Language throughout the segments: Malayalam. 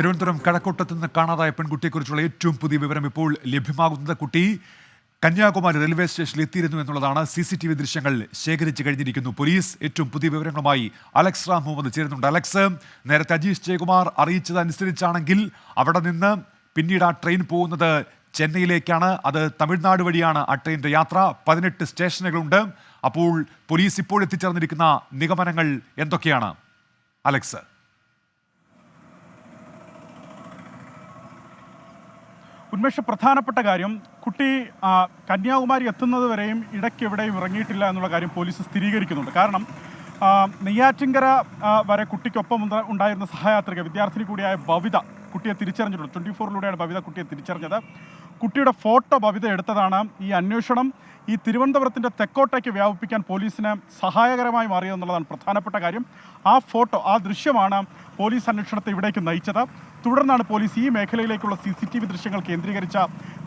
തിരുവനന്തപുരം കഴക്കൂട്ടത്ത് നിന്ന് കാണാതായ പെൺകുട്ടിയെക്കുറിച്ചുള്ള ഏറ്റവും പുതിയ വിവരം ഇപ്പോൾ ലഭ്യമാകുന്നത് കുട്ടി കന്യാകുമാരി റെയിൽവേ സ്റ്റേഷനിൽ എത്തിയിരുന്നു എന്നുള്ളതാണ് സി സി ടി വി ദൃശ്യങ്ങൾ ശേഖരിച്ചു കഴിഞ്ഞിരിക്കുന്നു. പോലീസ് ഏറ്റവും പുതിയ വിവരങ്ങളുമായി അലക്സ് റാം മുഹമ്മദ് ചേരുന്നുണ്ട്. അലക്സ് നേരത്തെ അജീഷ് ജയകുമാർ അറിയിച്ചതനുസരിച്ചാണെങ്കിൽ അവിടെ നിന്ന് പിന്നീട് ആ ട്രെയിൻ പോകുന്നത് ചെന്നൈയിലേക്കാണ്. അത് തമിഴ്നാട് വഴിയാണ് ആ ട്രെയിനിന്റെ യാത്ര. പതിനെട്ട് സ്റ്റേഷനുകളുണ്ട്. അപ്പോൾ പോലീസ് ഇപ്പോൾ എത്തിച്ചേർന്നിരിക്കുന്ന നിഗമനങ്ങൾ എന്തൊക്കെയാണ്? അലക്സ്. ഉന്മേഷ പ്രധാനപ്പെട്ട കാര്യം കുട്ടി കന്യാകുമാരി എത്തുന്നത് വരെയും ഇടയ്ക്ക് എവിടെയും ഇറങ്ങിയിട്ടില്ല എന്നുള്ള കാര്യം പോലീസ് സ്ഥിരീകരിക്കുന്നുണ്ട്. കാരണം നെയ്യാറ്റിങ്കര വരെ കുട്ടിക്കൊപ്പം ഉണ്ടായിരുന്ന സഹയാത്രിക വിദ്യാർത്ഥിനി കൂടിയായ ഭവിത കുട്ടിയെ തിരിച്ചറിഞ്ഞിട്ടുണ്ട് ട്വന്റി ഫോറിലൂടെയാണ് ഭവിത കുട്ടിയെ തിരിച്ചറിഞ്ഞത്. കുട്ടിയുടെ ഫോട്ടോ ഭവിത എടുത്തതാണ്. ഈ അന്വേഷണം ഈ തിരുവനന്തപുരത്തിന്റെ തെക്കോട്ടേക്ക് വ്യാപിപ്പിക്കാൻ പോലീസിന് സഹായകരമായി മാറിയതെന്നുള്ളതാണ് പ്രധാനപ്പെട്ട കാര്യം. ആ ഫോട്ടോ ആ ദൃശ്യമാണ് പോലീസ് അന്വേഷണത്തെ ഇവിടേക്ക് നയിച്ചത്. തുടർന്നാണ് പോലീസ് ഈ മേഖലയിലേക്കുള്ള സി സി ടി വി ദൃശ്യങ്ങൾ കേന്ദ്രീകരിച്ച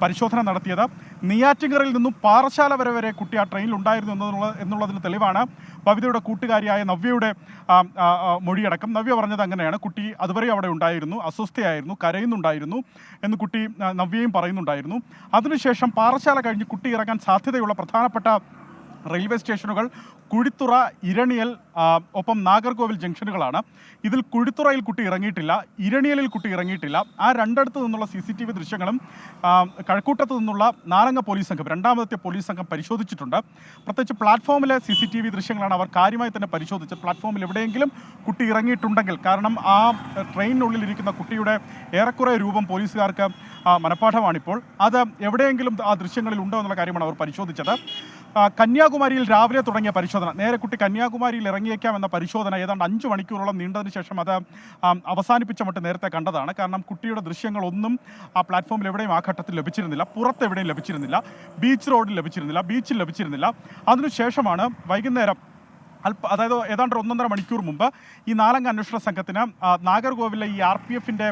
പരിശോധന നടത്തിയത്. നെയ്യാറ്റിങ്കറിൽ നിന്നും പാറശാല വരെ വരെ കുട്ടി ആ ട്രെയിനിൽ ഉണ്ടായിരുന്നു എന്നുള്ള എന്നുള്ളതിന് തെളിവാണ്. ഭവിതയുടെ കൂട്ടുകാരിയായ നവ്യയുടെ മൊഴിയടക്കം. നവ്യ പറഞ്ഞത് അങ്ങനെയാണ്. കുട്ടി അതുവരെ അവിടെ ഉണ്ടായിരുന്നു അസ്വസ്ഥയായിരുന്നു കരയുന്നുണ്ടായിരുന്നു എന്ന് കുട്ടി നവ്യയും പറയുന്നുണ്ടായിരുന്നു. അതിനുശേഷം പാറശാല കഴിഞ്ഞ് കുട്ടി ഇറങ്ങാൻ സാധ്യതയുള്ള പ്രധാനപ്പെട്ട റെയിൽവേ സ്റ്റേഷനുകൾ കുഴിത്തുറ ഇരണിയൽ ഒപ്പം നാഗർകോവിൽ ജംഗ്ഷനുകളാണ്. ഇതിൽ കുഴിത്തുറയിൽ കുട്ടി ഇറങ്ങിയിട്ടില്ല ഇരണിയലിൽ കുട്ടി ഇറങ്ങിയിട്ടില്ല. ആ രണ്ടിടത്തു നിന്നുള്ള സി സി ടി വി ദൃശ്യങ്ങളും കഴക്കൂട്ടത്തു നിന്നുള്ള നാലംഗ പോലീസ് സംഘം രണ്ടാമത്തെ പോലീസ് സംഘം പരിശോധിച്ചിട്ടുണ്ട്. പ്രത്യേകിച്ച് പ്ലാറ്റ്ഫോമിലെ സി സി ടി വി ദൃശ്യങ്ങളാണ് അവർ കാര്യമായി തന്നെ പരിശോധിച്ചത്. പ്ലാറ്റ്ഫോമിൽ എവിടെയെങ്കിലും കുട്ടി ഇറങ്ങിയിട്ടുണ്ടെങ്കിൽ കാരണം ആ ട്രെയിനിനുള്ളിൽ ഇരിക്കുന്ന കുട്ടിയുടെ ഏറെക്കുറെ രൂപം പോലീസുകാർക്ക് മനഃപ്പാഠമാണിപ്പോൾ. അത് എവിടെയെങ്കിലും ആ ദൃശ്യങ്ങളിൽ ഉണ്ടോ എന്നുള്ള കാര്യമാണ് അവർ പരിശോധിച്ചത്. കന്യാകുമാരിയിൽ രാവിലെ തുടങ്ങിയ പരിശോധന. നേരെ കുട്ടി കന്യാകുമാരിയിൽ ഇറങ്ങിയേക്കാം എന്ന പരിശോധന ഏതാണ്ട് അഞ്ച് മണിക്കൂറോളം നീണ്ടതിന് ശേഷം അത് അവസാനിപ്പിച്ച മട്ട് നേരത്തെ കണ്ടതാണ്. കാരണം കുട്ടിയുടെ ദൃശ്യങ്ങളൊന്നും ആ പ്ലാറ്റ്ഫോമിൽ എവിടെയും ആ ഘട്ടത്തിൽ ലഭിച്ചിരുന്നില്ല. പുറത്ത് എവിടെയും ലഭിച്ചിരുന്നില്ല. ബീച്ച് റോഡിൽ ലഭിച്ചിരുന്നില്ല. ബീച്ചിൽ ലഭിച്ചിരുന്നില്ല. അതിനുശേഷമാണ് വൈകുന്നേരം അല്പ അതായത് ഏതാണ്ട് ഒന്നൊന്നര മണിക്കൂർ മുമ്പ് ഈ നാലംഗ അന്വേഷണ സംഘത്തിന് നാഗർകോവിലെ ഈ ആർ പി എഫിന്റെ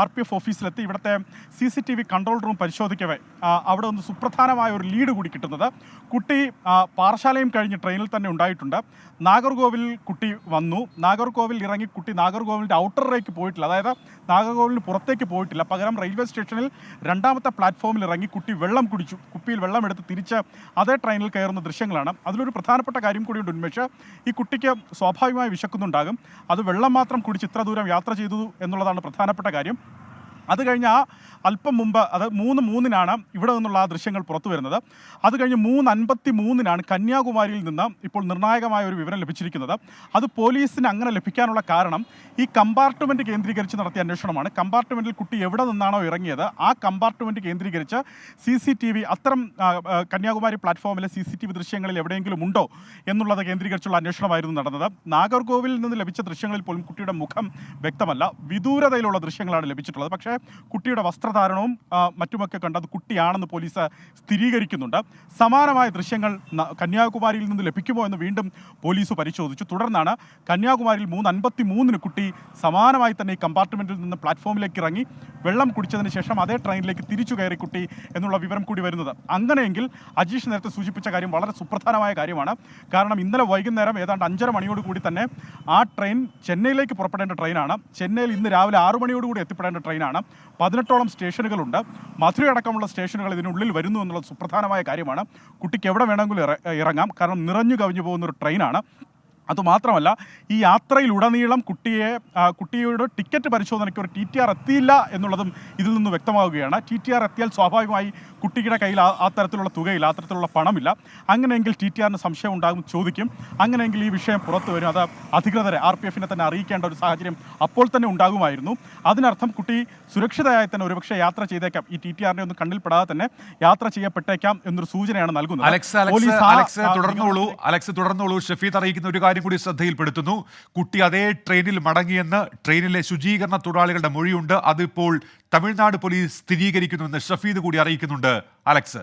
ആർ പി എഫ് ഓഫീസിലെത്തി ഇവിടുത്തെ C C T V control room പരിശോധിക്കവേ. അവിടെ ഒന്ന് സുപ്രധാനമായ ഒരു ലീഡ് കൂടി കിട്ടുന്നത്. കുട്ടി പാറശാലയും കഴിഞ്ഞ് ട്രെയിനിൽ തന്നെ ഉണ്ടായിട്ടുണ്ട്. നാഗർകോവിൽ കുട്ടി വന്നു. നാഗർകോവിൽ ഇറങ്ങി കുട്ടി നാഗർകോവിലിന്റെ ഔട്ടറിലേക്ക് പോയിട്ടില്ല. അതായത് നാഗർകോവിലിന് പുറത്തേക്ക് പോയിട്ടില്ല. പകരം റെയിൽവേ സ്റ്റേഷനിൽ രണ്ടാമത്തെ പ്ലാറ്റ്ഫോമിൽ ഇറങ്ങി കുട്ടി വെള്ളം കുടിച്ചു. കുപ്പിയിൽ വെള്ളം എടുത്ത് തിരിച്ച് അതേ ട്രെയിനിൽ കയറുന്ന ദൃശ്യങ്ങളാണ്. അതിലൊരു പ്രധാനപ്പെട്ട കാര്യം കൂടിയുണ്ട് ഉന്മേഷ് ഈ കുട്ടിക്ക് സ്വാഭാവികമായി വിശക്കുന്നുണ്ടാകും. അത് വെള്ളം മാത്രം കുടിച്ച് ഇത്ര ദൂരം യാത്ര ചെയ്തു എന്നുള്ളതാണ് പ്രധാനപ്പെട്ട കാര്യം. അത് കഴിഞ്ഞ് ആ അല്പം മുമ്പ് അത് മൂന്ന് മൂന്നിനാണ് ഇവിടെ നിന്നുള്ള ആ ദൃശ്യങ്ങൾ പുറത്തു വരുന്നത്. അത് കഴിഞ്ഞ് മൂന്ന് അൻപത്തി മൂന്നിനാണ് കന്യാകുമാരിയിൽ നിന്ന് ഇപ്പോൾ നിർണായകമായ ഒരു വിവരം ലഭിച്ചിരിക്കുന്നത്. അത് പോലീസിന് അങ്ങനെ ലഭിക്കാനുള്ള കാരണം ഈ കമ്പാർട്ട്മെന്റ് കേന്ദ്രീകരിച്ച് നടത്തിയ അന്വേഷണമാണ്. കമ്പാർട്ട്മെന്റിൽ കുട്ടി എവിടെ നിന്നാണോ ഇറങ്ങിയത് ആ കമ്പാർട്ട്മെന്റ് കേന്ദ്രീകരിച്ച് സി സി ടി വി അത്തരം കന്യാകുമാരി പ്ലാറ്റ്ഫോമിലെ സി സി ടി വി ദൃശ്യങ്ങളിൽ എവിടെയെങ്കിലും ഉണ്ടോ എന്നുള്ളത് കേന്ദ്രീകരിച്ചുള്ള അന്വേഷണമായിരുന്നു നടന്നത്. നാഗർകോവിലിൽ നിന്ന് ലഭിച്ച ദൃശ്യങ്ങളിൽ പോലും കുട്ടിയുടെ മുഖം വ്യക്തമല്ല. വിദൂരതയിലുള്ള ദൃശ്യങ്ങളാണ് ലഭിച്ചിട്ടുള്ളത്. പക്ഷേ കുട്ടിയുടെ വസ്ത്രധാരണവും മറ്റുമൊക്കെ അത് കുട്ടിയാണെന്ന് പോലീസ് സ്ഥിരീകരിക്കുന്നുണ്ട്. സമാനമായ ദൃശ്യങ്ങൾ കന്യാകുമാരിയിൽ നിന്ന് ലഭിക്കുമോ എന്ന് വീണ്ടും പോലീസ് പരിശോധിച്ചു. തുടർന്നാണ് കന്യാകുമാരിയിൽ മൂന്ന് അൻപത്തി മൂന്നിന് കുട്ടി സമാനമായി തന്നെ ഈ കമ്പാർട്ട്മെന്റിൽ നിന്ന് പ്ലാറ്റ്ഫോമിലേക്ക് ഇറങ്ങി വെള്ളം കുടിച്ചതിന് ശേഷം അതേ ട്രെയിനിലേക്ക് തിരിച്ചു കയറി കുട്ടി എന്നുള്ള വിവരം കൂടി വരുന്നത്. അങ്ങനെയെങ്കിൽ അജീഷ് നേരത്തെ സൂചിപ്പിച്ച കാര്യം വളരെ സുപ്രധാനമായ കാര്യമാണ്. കാരണം ഇന്നലെ വൈകുന്നേരം ഏതാണ്ട് അഞ്ചര മണിയോട് കൂടി തന്നെ ആ ട്രെയിൻ ചെന്നൈയിലേക്ക് പുറപ്പെടേണ്ട ട്രെയിനാണ്. ചെന്നൈയിൽ ഇന്ന് രാവിലെ ആറു മണിയോടുകൂടി എത്തിപ്പെടേണ്ട ട്രെയിനാണ്. പതിനെട്ടോളം സ്റ്റേഷനുകളുണ്ട്. മധുര അടക്കമുള്ള സ്റ്റേഷനുകൾ ഇതിനുള്ളിൽ വരുന്നു എന്നുള്ളത് സുപ്രധാനമായ കാര്യമാണ്. കുട്ടിക്ക് എവിടെ വേണമെങ്കിലും ഇറങ്ങാം. കാരണം നിറഞ്ഞു കവിഞ്ഞു പോകുന്ന ഒരു ട്രെയിനാണ്. അതുമാത്രമല്ല ഈ യാത്രയിലുടനീളം കുട്ടിയെ കുട്ടിയുടെ ടിക്കറ്റ് പരിശോധനയ്ക്ക് ഒരു ടി ടി ആർ എത്തിയില്ല എന്നുള്ളതും ഇതിൽ നിന്ന് വ്യക്തമാവുകയാണ്. ടി ടി ആർ എത്തിയാൽ സ്വാഭാവികമായി കുട്ടിയുടെ കയ്യിൽ ആ തരത്തിലുള്ള തുകയില്ല ആ തരത്തിലുള്ള പണമില്ല. അങ്ങനെയെങ്കിൽ ടി ടി ആറിന് സംശയം ഉണ്ടാകും ചോദിക്കും. അങ്ങനെയെങ്കിൽ ഈ വിഷയം പുറത്തു വരും. അത് അധികൃതരെ ആർ പി എഫിനെ തന്നെ അറിയിക്കേണ്ട ഒരു സാഹചര്യം അപ്പോൾ തന്നെ ഉണ്ടാകുമായിരുന്നു. അതിനർത്ഥം കുട്ടി സുരക്ഷിതയായി തന്നെ ഒരുപക്ഷെ യാത്ര ചെയ്തേക്കാം. ഈ ടി ടി ആറിനെ ഒന്നും കണ്ണിൽപ്പെടാതെ തന്നെ യാത്ര ചെയ്യപ്പെട്ടേക്കാം എന്നൊരു സൂചനയാണ് നൽകുന്നത്. അലക്സ് അലക്സ് അലക്സ് തുടർന്നോളൂ അലക്സ് തുടർന്നോളൂ ഷഫീദ് അറിയിക്കുന്ന ഒരു കാര്യം കൂടി ശ്രദ്ധയിൽപ്പെടുത്തുന്നു. കുട്ടി അതേ ട്രെയിനിൽ മടങ്ങിയെന്ന് ട്രെയിനിലെ ശുചീകരണ തൊഴിലാളികളുടെ മൊഴിയുണ്ട്. അതിപ്പോൾ തമിഴ്നാട് പോലീസ് സ്ഥിരീകരിക്കുന്നുവെന്ന് ഷഫീദ് കൂടി അറിയിക്കുന്നുണ്ട്. അലക്സ്.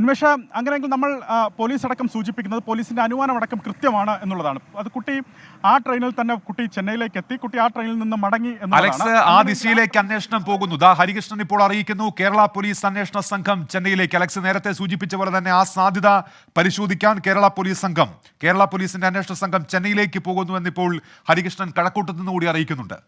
ഉന്മേഷ അങ്ങനെയെങ്കിൽ നമ്മൾ പോലീസ് അടക്കം സൂചിപ്പിക്കുന്നത് പോലീസിന്റെ അനുമാനം അടക്കം കൃത്യമാണ് എന്നുള്ളതാണ്. അത് കുട്ടി ആ ട്രെയിനിൽ തന്നെ കുട്ടി ചെന്നൈയിലേക്ക് എത്തി. കുട്ടി ആ ട്രെയിനിൽ നിന്ന് മടങ്ങി അലക്സ് ആ ദിശയിലേക്ക് അന്വേഷണം പോകുന്നു. ദാ ഹരികൃഷ്ണൻ ഇപ്പോൾ അറിയിക്കുന്നു കേരള പോലീസ് അന്വേഷണ സംഘം ചെന്നൈയിലേക്ക്. അലക്സ് നേരത്തെ സൂചിപ്പിച്ച പോലെ തന്നെ ആ സാധ്യത പരിശോധിക്കാൻ കേരള പോലീസ് സംഘം കേരള പോലീസിന്റെ അന്വേഷണ സംഘം ചെന്നൈയിലേക്ക് പോകുന്നു എന്നിപ്പോൾ ഹരികൃഷ്ണൻ കഴക്കൂട്ടത്തു നിന്ന് കൂടി അറിയിക്കുന്നുണ്ട്.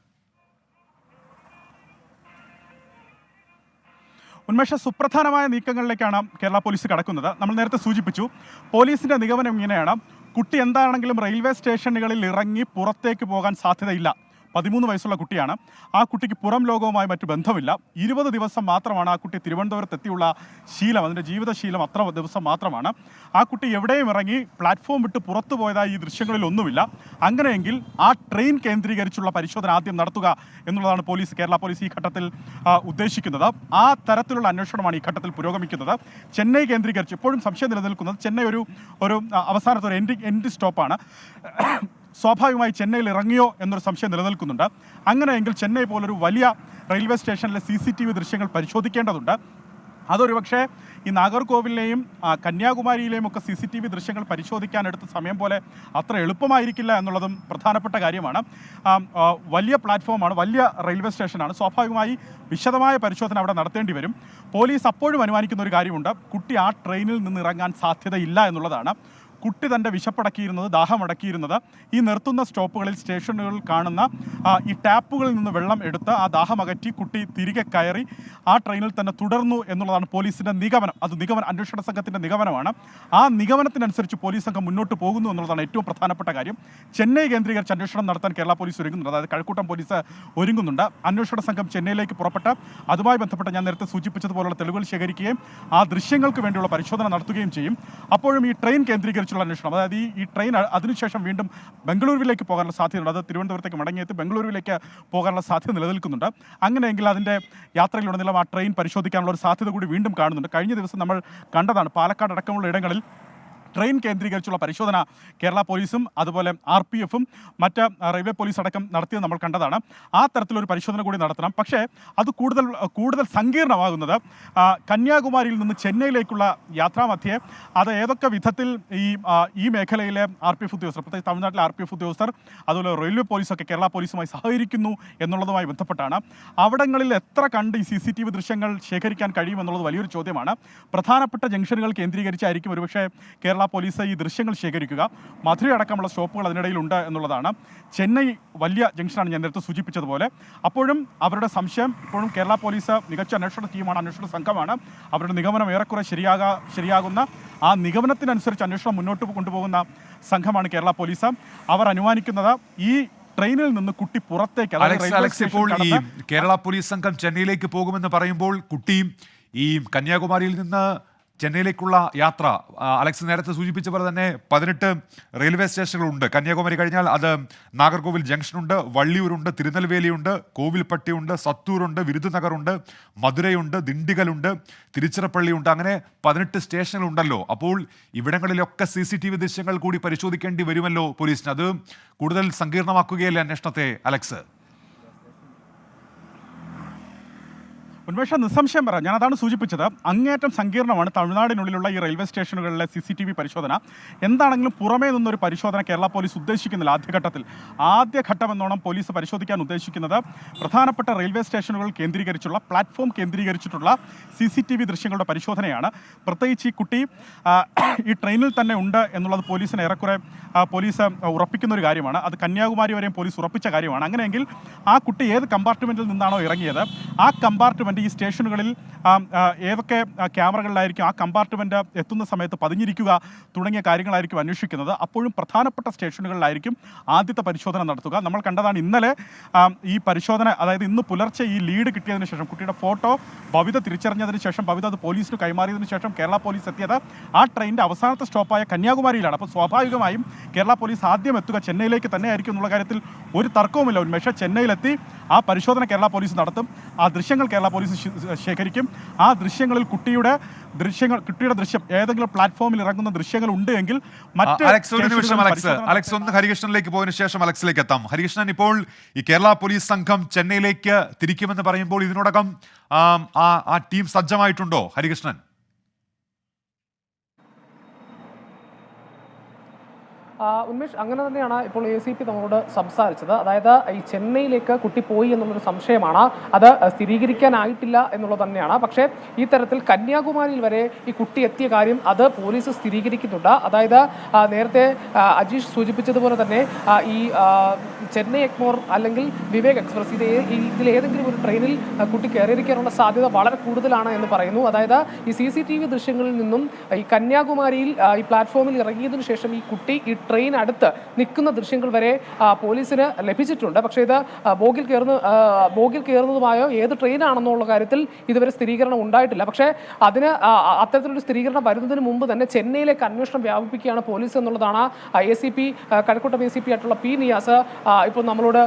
ഉന്മേഷ സുപ്രധാനമായ നീക്കങ്ങളിലേക്കാണ് കേരള പോലീസ് കടക്കുന്നത്. നമ്മൾ നേരത്തെ സൂചിപ്പിച്ചു പോലീസിന്റെ നിഗമനം ഇങ്ങനെയാണ്. കുട്ടി എന്താണെങ്കിലും റെയിൽവേ സ്റ്റേഷനുകളിൽ ഇറങ്ങി പുറത്തേക്ക് പോകാൻ സാധ്യതയില്ല. പതിമൂന്ന് വയസ്സുള്ള കുട്ടിയാണ്. ആ കുട്ടിക്ക് പുറം ലോകവുമായി മറ്റു ബന്ധമില്ല ഇരുപത് ദിവസം മാത്രമാണ് ആ കുട്ടി തിരുവനന്തപുരത്ത് എത്തിയുള്ള ശീലം അതിന്റെ ജീവിതശീലം അത്ര ദിവസം മാത്രമാണ്. ആ കുട്ടി എവിടെയും ഇറങ്ങി പ്ലാറ്റ്ഫോം വിട്ട് പുറത്തു പോയതായി ഈ ദൃശ്യങ്ങളിൽ ഒന്നുമില്ല. അങ്ങനെയെങ്കിൽ ആ ട്രെയിൻ കേന്ദ്രീകരിച്ചുള്ള പരിശോധന ആദ്യം നടത്തുക എന്നുള്ളതാണ് പോലീസ് കേരള പോലീസ് ഈ ഘട്ടത്തിൽ ഉദ്ദേശിക്കുന്നത്. ആ തരത്തിലുള്ള അന്വേഷണമാണ് ഈ ഘട്ടത്തിൽ പുരോഗമിക്കുന്നത്. ചെന്നൈ കേന്ദ്രീകരിച്ച് ഇപ്പോഴും സംശയം നിലനിൽക്കുന്നത് ചെന്നൈ ഒരു ഒരു അവസാനത്തെ ഒരു എൻഡ് എൻഡ് സ്റ്റോപ്പാണ് സ്വാഭാവികമായി ചെന്നൈയിൽ ഇറങ്ങിയോ എന്നൊരു സംശയം നിലനിൽക്കുന്നുണ്ട്. അങ്ങനെയെങ്കിൽ ചെന്നൈ പോലൊരു വലിയ റെയിൽവേ സ്റ്റേഷനിലെ സി സി ടി വി ദൃശ്യങ്ങൾ പരിശോധിക്കേണ്ടതുണ്ട്. അതൊരു പക്ഷേ ഈ നാഗർകോവിലിലെയും കന്യാകുമാരിയിലെയും ഒക്കെ സി സി ടി വി ദൃശ്യങ്ങൾ പരിശോധിക്കാൻ എടുത്ത സമയം പോലെ അത്ര എളുപ്പമായിരിക്കില്ല എന്നുള്ളതും പ്രധാനപ്പെട്ട കാര്യമാണ്. വലിയ പ്ലാറ്റ്ഫോമാണ് വലിയ റെയിൽവേ സ്റ്റേഷനാണ്. സ്വാഭാവികമായി വിശദമായ പരിശോധന അവിടെ നടത്തേണ്ടി വരും. പോലീസ് അപ്പോഴും അനുമാനിക്കുന്ന ഒരു കാര്യമുണ്ട്. കുട്ടി ആ ട്രെയിനിൽ നിന്ന് ഇറങ്ങാൻ സാധ്യതയില്ല എന്നുള്ളതാണ്. കുട്ടി തന്റെ വിശപ്പടക്കിയിരുന്നത് ദാഹമടക്കിയിരുന്നത് ഈ നിർത്തുന്ന സ്റ്റോപ്പുകളിൽ സ്റ്റേഷനുകളിൽ കാണുന്ന ഈ ടാപ്പുകളിൽ നിന്ന് വെള്ളം എടുത്ത് ആ ദാഹം അകറ്റി കുട്ടി തിരികെ കയറി ആ ട്രെയിനിൽ തന്നെ തുടർന്നു എന്നുള്ളതാണ് പോലീസിന്റെ നിഗമനം. അത് നിഗമന അന്വേഷണ സംഘത്തിന്റെ നിഗമനമാണ്. ആ നിഗമനത്തിനനുസരിച്ച് പോലീസ് സംഘം മുന്നോട്ട് പോകുന്നു എന്നുള്ളതാണ് ഏറ്റവും പ്രധാനപ്പെട്ട കാര്യം. ചെന്നൈ കേന്ദ്രീകരിച്ച് അന്വേഷണം നടത്താൻ കേരള പോലീസ് ഒരുങ്ങുന്നുണ്ട്. അതായത് കഴക്കൂട്ടം പോലീസ് ഒരുങ്ങുന്നുണ്ട്. അന്വേഷണ സംഘം ചെന്നൈയിലേക്ക് പുറപ്പെട്ട് അതുമായി ബന്ധപ്പെട്ട് ഞാൻ നേരത്തെ സൂചിപ്പിച്ചതുപോലുള്ള തെളിവുകൾ ശേഖരിക്കുകയും ആ ദൃശ്യങ്ങൾക്ക് വേണ്ടിയുള്ള പരിശോധന നടത്തുകയും ചെയ്യും. അപ്പോഴും ഈ ട്രെയിൻ കേന്ദ്രീകരിച്ചുള്ള അന്വേഷണം. അതായത് ഈ ഈ ട്രെയിൻ അതിനുശേഷം വീണ്ടും ബംഗളൂരുവിലേക്ക് പോകാനുള്ള സാധ്യതയുണ്ട്. അത് തിരുവനന്തപുരത്തേക്ക് മടങ്ങിയെത്തി ബംഗളൂരുവിലേക്ക് പോകാനുള്ള സാധ്യത നിലനിൽക്കുന്നുണ്ട്. അങ്ങനെയെങ്കിൽ അതിന്റെ യാത്രയിലുടനീളം ആ ട്രെയിൻ പരിശോധിക്കാനുള്ള ഒരു സാധ്യത കൂടി വീണ്ടും കാണുന്നുണ്ട്. കഴിഞ്ഞ ദിവസം നമ്മൾ കണ്ടതാണ് പാലക്കാട് അടക്കമുള്ള ഇടങ്ങളിൽ ട്രെയിൻ കേന്ദ്രീകരിച്ചുള്ള പരിശോധന കേരള പോലീസും അതുപോലെ ആർ പി എഫും മറ്റ് റെയിൽവേ പോലീസ് അടക്കം നടത്തിയത് നമ്മൾ കണ്ടതാണ്. ആ തരത്തിലൊരു പരിശോധന കൂടി നടത്തണം. പക്ഷേ അത് കൂടുതൽ കൂടുതൽ സങ്കീർണമാകുന്നത് കന്യാകുമാരിയിൽ നിന്ന് ചെന്നൈയിലേക്കുള്ള യാത്രാമധ്യേ അത് ഏതൊക്കെ വിധത്തിൽ ഈ ഈ മേഖലയിലെ ആർ പി എഫ് ഉദ്യോഗസ്ഥർ പ്രത്യേകിച്ച് തമിഴ്നാട്ടിലെ ആർ പി എഫ് ഉദ്യോഗസ്ഥർ അതുപോലെ റെയിൽവേ പോലീസൊക്കെ കേരള പോലീസുമായി സഹകരിക്കുന്നു എന്നുള്ളതുമായി ബന്ധപ്പെട്ടാണ്. അവിടങ്ങളിൽ എത്ര കണ്ട് ഈ സി സി ടി വി ദൃശ്യങ്ങൾ ശേഖരിക്കാൻ കഴിയുമെന്നുള്ളത് വലിയൊരു ചോദ്യമാണ്. പ്രധാനപ്പെട്ട ജംഗ്ഷനുകൾ കേന്ദ്രീകരിച്ചായിരിക്കും ഒരുപക്ഷെ കേരള പോലീസ് ഈ ദൃശ്യങ്ങൾ ശേഖരിക്കുക. മധുര അടക്കമുള്ള സ്റ്റോപ്പുകൾ അതിനിടയിലുണ്ട് എന്നുള്ളതാണ്. ചെന്നൈ വലിയ ജംഗ്ഷനാണ് ഞാൻ നേരത്തെ സൂചിപ്പിച്ചതുപോലെ. അപ്പോഴും അവരുടെ സംശയം ഇപ്പോഴും കേരള പോലീസ് മികച്ച അന്വേഷണ ടീമാണ് അന്വേഷണ സംഘമാണ്. അവരുടെ നിഗമനം ഏറെക്കുറെ ശരിയാകാ ശരിയാകുന്ന ആ നിഗമനത്തിനനുസരിച്ച് അന്വേഷണം മുന്നോട്ട് കൊണ്ടുപോകുന്ന സംഘമാണ് കേരള പോലീസ്. അവർ അനുമാനിക്കുന്നത് ഈ ട്രെയിനിൽ നിന്ന് കുട്ടി പുറത്തേക്ക് അലക്സ് അലക്സ് ഇപ്പോൾ ഈ കേരള പോലീസ് സംഘം ചെന്നൈയിലേക്ക് പോകുമെന്ന് പറയുമ്പോൾ കുട്ടിയും ഈ കന്യാകുമാരിയിൽ നിന്ന് ചെന്നൈയിലേക്കുള്ള യാത്ര അലക്സ് നേരത്തെ സൂചിപ്പിച്ച പോലെ തന്നെ പതിനെട്ട് റെയിൽവേ സ്റ്റേഷനുകളുണ്ട്. കന്യാകുമാരി കഴിഞ്ഞാൽ അത് നാഗർകോവിൽ ജംഗ്ഷനുണ്ട് വള്ളിയൂരുണ്ട് തിരുനെൽവേലിയുണ്ട് കോവിൽപ്പട്ടിയുണ്ട് സത്തൂരുണ്ട് വിരുദുനഗറുണ്ട് മധുരയുണ്ട് ദിണ്ടിഗലുണ്ട് തിരുച്ചിറപ്പള്ളിയുണ്ട്. അങ്ങനെ പതിനെട്ട് സ്റ്റേഷനുകളുണ്ടല്ലോ. അപ്പോൾ ഇവിടങ്ങളിലൊക്കെ സി സി ടി വി ദൃശ്യങ്ങൾ കൂടി പരിശോധിക്കേണ്ടി വരുമല്ലോ പോലീസിന്. അത് കൂടുതൽ സങ്കീർണമാക്കുകയല്ലേ അന്വേഷണത്തെ അലക്സ്? ഉന്മേഷം നിസ്സംശയം പറയാം. ഞാൻ അതാണ് സൂചിപ്പിച്ചത്. അങ്ങേറ്റം സങ്കീർണമാണ് തമിഴ്നാടിനുള്ളിലുള്ള ഈ റെയിൽവേ സ്റ്റേഷനുകളിലെ സി സി ടി വി പരിശോധന. എന്താണെങ്കിലും പുറമേ നിന്നൊരു പരിശോധന കേരള പോലീസ് ഉദ്ദേശിക്കുന്നില്ല ആദ്യഘട്ടത്തിൽ. ആദ്യഘട്ടം എന്നോണം പോലീസ് പരിശോധിക്കാൻ ഉദ്ദേശിക്കുന്നത് പ്രധാനപ്പെട്ട റെയിൽവേ സ്റ്റേഷനുകൾ കേന്ദ്രീകരിച്ചുള്ള പ്ലാറ്റ്ഫോം കേന്ദ്രീകരിച്ചിട്ടുള്ള സി സി ടി വി ദൃശ്യങ്ങളുടെ പരിശോധനയാണ്. പ്രത്യേകിച്ച് ഈ കുട്ടി ഈ ട്രെയിനിൽ തന്നെ ഉണ്ട് എന്നുള്ളത് പോലീസിന് ഏറെക്കുറെ പോലീസ് ഉറപ്പിക്കുന്ന ഒരു കാര്യമാണ്. അത് കന്യാകുമാരി വരെയും പോലീസ് ഉറപ്പിച്ച കാര്യമാണ്. അങ്ങനെയെങ്കിൽ ആ കുട്ടി ഏത് കമ്പാർട്ട്മെന്റിൽ നിന്നാണോ ഇറങ്ങിയത്? ആ കമ്പാർട്ട്മെന്റ് ഈ സ്റ്റേഷനുകളിൽ ഏതൊക്കെ ക്യാമറകളിലായിരിക്കും ആ കമ്പാർട്ട്മെന്റ് എത്തുന്ന സമയത്ത് പതിഞ്ഞിരിക്കുക തുടങ്ങിയ കാര്യങ്ങളായിരിക്കും അന്വേഷിക്കുന്നത്. അപ്പോഴും പ്രധാനപ്പെട്ട സ്റ്റേഷനുകളിലായിരിക്കും ആദ്യത്തെ പരിശോധന നടത്തുക. നമ്മൾ കണ്ടതാണ് ഇന്നലെ ഈ പരിശോധന അതായത് ഇന്ന് പുലർച്ചെ ഈ ലീഡ് കിട്ടിയതിന് ശേഷം കുട്ടിയുടെ ഫോട്ടോ ഭവിത തിരിച്ചറിഞ്ഞതിന് ശേഷം ഭവിത അത് പോലീസിന് കൈമാറിയതിനു ശേഷം കേരള പോലീസ് എത്തിയത് ആ ട്രെയിനിന്റെ അവസാനത്തെ സ്റ്റോപ്പായ കന്യാകുമാരിയിലാണ്. അപ്പോൾ സ്വാഭാവികമായും കേരള പോലീസ് ആദ്യം എത്തുക ചെന്നൈയിലേക്ക് തന്നെ ആയിരിക്കും എന്നുള്ള കാര്യത്തിൽ ഒരു തർക്കവുമില്ല. ഉന്മേഷ ചെന്നൈയിലെത്തി ആ പരിശോധന കേരള പോലീസ് നടത്തും. ആ ദൃശ്യങ്ങൾ കേരള പോലീസ് ശേ- ശേഖരിക്കും. ആ ദൃശ്യങ്ങളിൽ കുട്ടിയുടെ ദൃശ്യങ്ങൾ കുട്ടിയുടെ ദൃശ്യം ഏതെങ്കിലും പ്ലാറ്റ്ഫോമിൽ ഇറങ്ങുന്ന ദൃശ്യങ്ങൾ ഉണ്ട് എങ്കിൽ മറ്റ് അലക്സ് ഒരു നിമിഷം അലക്സ്. അലക്സ് ഒന്ന് ഹരികൃഷ്ണനിലേക്ക് പോയതിനു ശേഷം അലക്സിലേക്ക് എത്താം. ഹരികൃഷ്ണൻ ഇപ്പോൾ ഈ കേരള പോലീസ് സംഘം ചെന്നൈയിലേക്ക് തിരിക്കുമെന്ന് പറയുമ്പോൾ ഇതിനോടകം ആ ടീം സജ്ജമായിട്ടുണ്ടോ ഹരികൃഷ്ണൻ? ഉന്മേഷ് അങ്ങനെ തന്നെയാണ് ഇപ്പോൾ എ സി പി നമ്മളോട് സംസാരിച്ചത്. അതായത് ഈ ചെന്നൈയിലേക്ക് കുട്ടി പോയി എന്നുള്ളൊരു സംശയമാണ്. അത് സ്ഥിരീകരിക്കാനായിട്ടില്ല എന്നുള്ളത് തന്നെയാണ്. പക്ഷേ ഈ തരത്തിൽ കന്യാകുമാരിയിൽ വരെ ഈ കുട്ടി എത്തിയ കാര്യം അത് പോലീസ് സ്ഥിരീകരിക്കുന്നുണ്ട്. അതായത് നേരത്തെ അജീഷ് സൂചിപ്പിച്ചതുപോലെ തന്നെ ഈ ചെന്നൈ എക്മോർ അല്ലെങ്കിൽ വിവേക് എക്സ്പ്രസ് ഇത് ഇതിൽ ഏതെങ്കിലും ഒരു ട്രെയിനിൽ കുട്ടി കയറിയിരിക്കാനുള്ള സാധ്യത വളരെ കൂടുതലാണ് എന്ന് പറയുന്നു. അതായത് ഈ സി സി ടി വി ദൃശ്യങ്ങളിൽ നിന്നും ഈ കന്യാകുമാരിയിൽ ഈ പ്ലാറ്റ്ഫോമിൽ ഇറങ്ങിയതിനു ശേഷം ഈ കുട്ടി ഈ ട്രെയിൻ അടുത്ത് നിൽക്കുന്ന ദൃശ്യങ്ങൾ വരെ പോലീസിന് ലഭിച്ചിട്ടുണ്ട്. പക്ഷേ ഇത് ബോഗിൽ കയറുന്ന ബോഗിൽ കയറുന്നതുമായോ ഏത് ട്രെയിനാണെന്നുള്ള കാര്യത്തിൽ ഇതുവരെ സ്ഥിരീകരണം ഉണ്ടായിട്ടില്ല. പക്ഷേ അതിന് അത്തരത്തിലൊരു സ്ഥിരീകരണം വരുന്നതിന് മുമ്പ് തന്നെ ചെന്നൈയിലേക്ക് അന്വേഷണം വ്യാപിപ്പിക്കുകയാണ് പോലീസ് എന്നുള്ളതാണ് A C P Kazhakkoottam A C P ആയിട്ടുള്ള പി നിയാസ് ഇപ്പോൾ നമ്മളോട്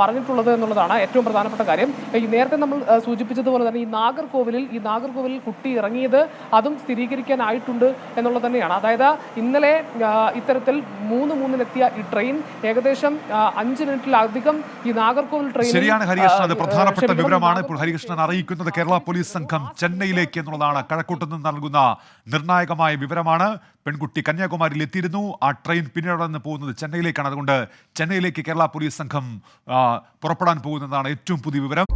പറഞ്ഞിട്ടുള്ളത് എന്നുള്ളതാണ് ഏറ്റവും പ്രധാനപ്പെട്ട കാര്യം. ഈ നേരത്തെ നമ്മൾ സൂചിപ്പിച്ചതുപോലെ തന്നെ ഈ നാഗർകോവിലിൽ ഈ നാഗർകോവിലിൽ കുട്ടി ഇറങ്ങിയത് അതും സ്ഥിരീകരിക്കാനായിട്ടുണ്ട് എന്നുള്ളത് തന്നെയാണ്. അതായത് ഇന്നലെ ഇത്തരത്തിൽ മൂന്ന് മൂന്നിലെത്തിയ ഈ ട്രെയിൻ ഏകദേശം അഞ്ച് മിനിറ്റിലധികം ഈ നാഗർകോവിൽ ട്രെയിൻ ശരിയാണ് ഹരികൃഷ്ണൻ. അത് പ്രധാനപ്പെട്ട വിവരമാണ് ഇപ്പോൾ ഹരികൃഷ്ണൻ അറിയിക്കുന്നത്. കേരള പോലീസ് സംഘം ചെന്നൈയിലേക്ക് എന്നുള്ളതാണ്. കഴക്കൂട്ടത്ത് നിന്ന് നൽകുന്ന നിർണായകമായ വിവരമാണ്. പെൺകുട്ടി കന്യാകുമാരിയിൽ എത്തിയിരുന്നു. ആ ട്രെയിൻ പിന്നീട് നിന്ന് പോകുന്നത് ചെന്നൈയിലേക്കാണ്. അതുകൊണ്ട് ചെന്നൈയിലേക്ക് കേരള പോലീസ് സംഘം പുറപ്പെടാൻ പോകുന്നതാണ് ഏറ്റവും പുതിയ വിവരം.